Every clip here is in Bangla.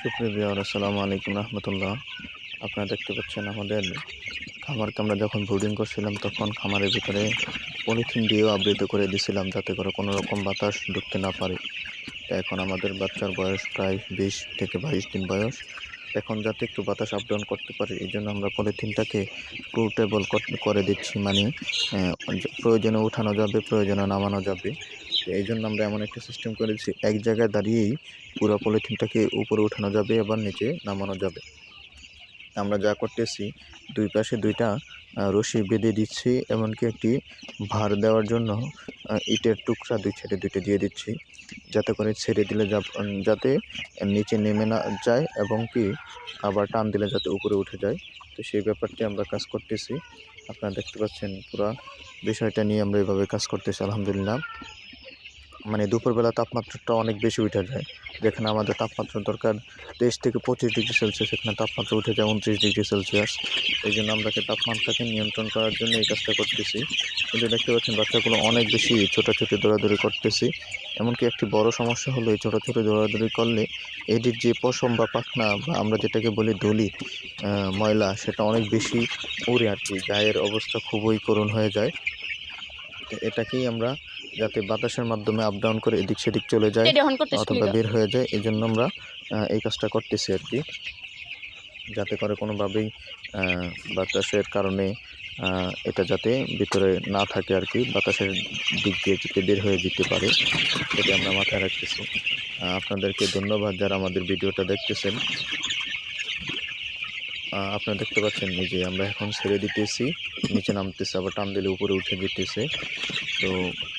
সুপ্রিয় আসসালামু আলাইকুম রহমতুল্লাহ। আপনারা দেখতে পাচ্ছেন আমাদের খামারকে আমরা যখন ব্রুডিং করছিলাম, তখন খামারের ভিতরে পলিথিন দিয়েও আবৃত করে দিয়েছিলাম যাতে করে কোনো রকম বাতাস ঢুকতে না পারে। এখন আমাদের বাচ্চার বয়স প্রায় বিশ থেকে বাইশ দিন বয়স। এখন যাতে একটু বাতাস আপ ডাউন করতে পারে, এই জন্য আমরা পলিথিনটাকে পোর্টেবল করে দিচ্ছি। মানে প্রয়োজনে উঠানো যাবে, প্রয়োজনে নামানো যাবে। তো এই জন্য আমরা এমন একটা সিস্টেম করেছি এক জায়গায় দাঁড়িয়েই পুরো পলিথিনটাকে উপরে উঠানো যাবে, আবার নিচে নামানো যাবে। আমরা যা করতেছি, দুই পাশে দুইটা রশি বেঁধে দিচ্ছি, এমনকি একটি ভার দেওয়ার জন্য ইটের টুকরা দুই ছেড়ে দুইটা দিয়ে দিচ্ছি, যাতে করে ছেড়ে দিলে যা- যাতে নিচে নেমে না যায় এবং কি আবার টান দিলে যাতে উপরে উঠে যায়। তো সেই ব্যাপারটি আমরা কাজ করতেছি। আপনারা দেখতে পাচ্ছেন পুরা বিষয়টা নিয়ে আমরা এভাবে কাজ করতেছি, আলহামদুলিল্লাহ। মানে দুপুরবেলা তাপমাত্রাটা অনেক বেশি উঠে যায়। যেখানে আমাদের তাপমাত্রা দরকার তেইশ থেকে পঁচিশ ডিগ্রি সেলসিয়াস, এখানে তাপমাত্রা উঠে যায় উনত্রিশ ডিগ্রি সেলসিয়াস। এই জন্য আমরা কি তাপমাত্রাকে নিয়ন্ত্রণ করার জন্য এই কাজটা করতেছি। কিন্তু দেখতে পাচ্ছেন বাচ্চাগুলো অনেক বেশি ছোটাছুটি, দৌড়াদৌড়ি করতেছি। এমনকি একটি বড় সমস্যা হলো এই ছোটাছুটি, দৌড়াদৌড়ি করলে এটির যে পশম বা পাখনা বা আমরা যেটাকে বলি দলি ময়লা, সেটা অনেক বেশি উড়ে আর কি। গায়ের অবস্থা খুবই করুণ হয়ে যায়। এটাকেই আমরা যাতে বাতাসের মাধ্যমে আপ ডাউন করে এদিক সেদিক চলে যায় অথবা বের হয়ে যায় এই জন্য আমরা এই কাজটা করতেছি আর কি। যাতে করে কোনোভাবেই বাতাসের কারণে এটা যাতে ভিতরে না থাকে আর কি বাতাসের দিক দিয়ে যাতে বের হয়ে যেতে পারে সেটা আমরা মাথায় রাখতেছি। আপনাদেরকে ধন্যবাদ যারা আমাদের ভিডিওটা দেখতেছেন। আপনারা দেখতে পাচ্ছেন এই যে আমরা এখন ছেড়ে দিতেছি, নিচে নামতেছে, আবার টান দিলে উপরে উঠে দিতেছে তো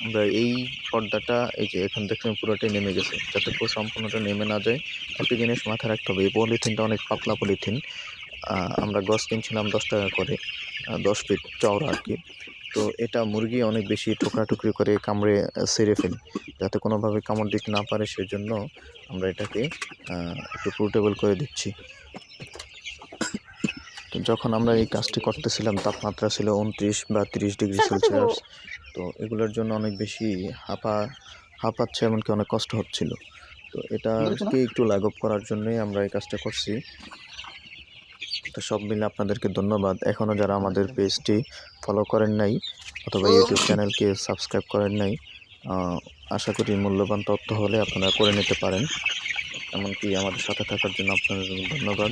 আমরা এই পর্দাটা, এই যে এখন দেখছেন পুরোটাই নেমে গেছে। যাতে পুরো সম্পূর্ণটা নেমে না যায়, একটা জিনিস মাথায় রাখতে হবে, এই পলিথিনটা অনেক পাতলা পলিথিন। আমরা গছ কিনছিলাম দশ টাকা করে দশ ফিট চওড়া আর কি। তো এটা মুরগি অনেক বেশি ঠোকরাটুকরি করে কামড়ে সেরে ফেলি। যাতে কোনোভাবে কামড় দিতে না পারে, সেজন্য আমরা এটাকে একটু পোর্টেবল করে দিচ্ছি। যখন আমরা এই কাজটি করতেছিলাম তাপমাত্রা ছিল উনত্রিশ বা তিরিশ ডিগ্রি সেলসিয়াস। তো এগুলোর জন্য অনেক বেশি হাঁপা হাঁপাচ্ছে এমনকি অনেক কষ্ট হচ্ছিল। তো এটাকে একটু লাঘব করার জন্যই আমরা এই কাজটা করছি। তো সব মিলে আপনাদেরকে ধন্যবাদ। এখনও যারা আমাদের পেজটি ফলো করেন নাই অথবা ইউটিউব চ্যানেলকে সাবস্ক্রাইব করেন নাই আশা করি মূল্যবান তথ্য হলে আপনারা করে নিতে পারেন। এমনকি আমাদের সাথে থাকার জন্য আপনাদের ধন্যবাদ।